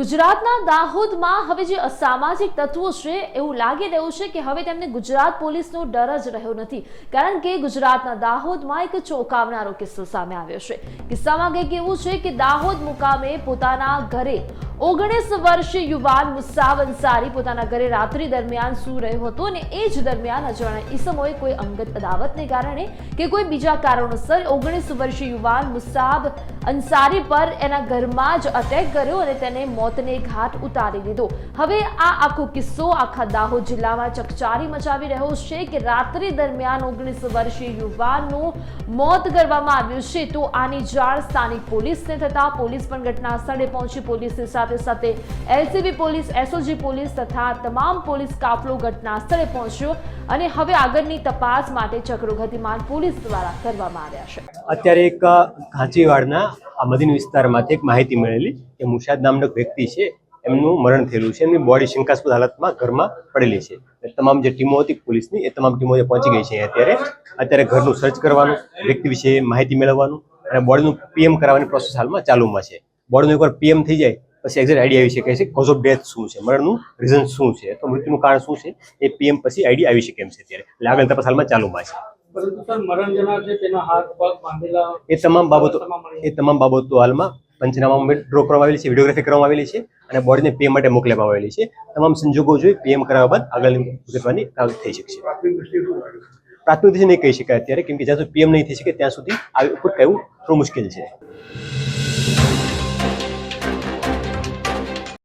ગુજરાતના દાહોદમાં હવે જે અસામાજિક તત્વો છે, એવું લાગી રહ્યું છે કે હવે તેમને ગુજરાત પોલીસનો ડર જ રહ્યો નથી. કારણ કે ગુજરાતના દાહોદમાં એક ચોંકાવનારો કિસ્સો સામે આવ્યો છે. કિસ્સામાં કંઈક એવું છે કે દાહોદ મુકામે પોતાના ઘરે ઓગણીસ વર્ષીય યુવાન મુસાવ અંસારી પોતાના ઘરે રાત્રિ દરમિયાન સૂઈ રહ્યો હતો અને એ જ દરમિયાન અજાણ્યા ઈસમોએ કોઈ અંગત અદાવતને કારણે કે કોઈ બીજા કારણોસર ઓગણીસ વર્ષીય યુવાન મુસાબ અંસારી પર એના ઘરમાં જ અટેક કર્યો અને તેને મોતને ઘાટ ઉતારી દીધો. હવે આ આખો કિસ્સો આખા દાહોદ જિલ્લામાં ચકચારી મચાવી રહ્યો છે કે રાત્રિ દરમિયાન ઓગણીસ વર્ષીય યુવાનનું મોત કરવામાં આવ્યું છે તો આની જાણ સ્થાનિક પોલીસને થતા પોલીસ પણ ઘટના સ્થળે પહોંચી પોલીસની સાથે સાથે એલસીબી પોલીસ, એસઓજી પોલીસ તથા તમામ પોલીસ કાફલો ઘટના સ્થળે પહોંચ્યો અને હવે આગળની તપાસ માટે ચક્રો ગતિમાન પોલીસ દ્વારા કરવામાં આવ્યા છે. અત્યારે એક ઘાંચીવાડના આ મદીન વિસ્તારમાંથી એક માહિતી મળેલી કે મુશાદ નામનો વ્યક્તિ છે, એમનું મરણ થયેલું છે, એમની બોડી શંકાસ્પદ હાલતમાં ઘરમાં પડેલી છે. તમામ જે ટીમો હતી પોલીસની, એ તમામ ટીમો પહોંચી ગઈ છે. અત્યારે અત્યારે ઘરનું સર્ચ કરવાનું, વ્યક્તિ વિશે માહિતી મેળવવાનું અને બોડીનું પીએમ કરાવવાની પ્રોસેસ હાલમાં ચાલુમાં છે. બોડીનું એકવાર પીએમ થઈ જાય, પછી એક્ઝેક્ટ આઈડિયા આવી શકે છે કોઝ ઓફ ડેથ શું છે, મરણનું રીઝન શું છે તો મૃત્યુનું કારણ શું છે, એ પીએમ પછી આઈડિયા આવી શકે એમ છે અત્યારે. એટલે આગળ તપાસ હાલમાં ચાલુમાં છે. એ તમામ બાબતો એ તમામ બાબતો હાલમાં પંચનામામાં ડ્રો કરવામાં આવેલી છે વિડીયોગ્રાફી કરવામાં આવેલી છે અને બોડીને પીએમ માટે મોકલવામાં આવેલી છે. તમામ સંજોગો જોઈ પીએમ કરાવ્યા બાદ આગળની વિગતવાની કામ થઈ શકશે પ્રાથમિક દૃષ્ટિએ નહીં કહી શકાય અત્યારે કેમ કે જ્યાં સુધી પીએમ નહીં થઈ શકે ત્યાં સુધી આવી ઉપર કહેવું થોડું મુશ્કેલ છે.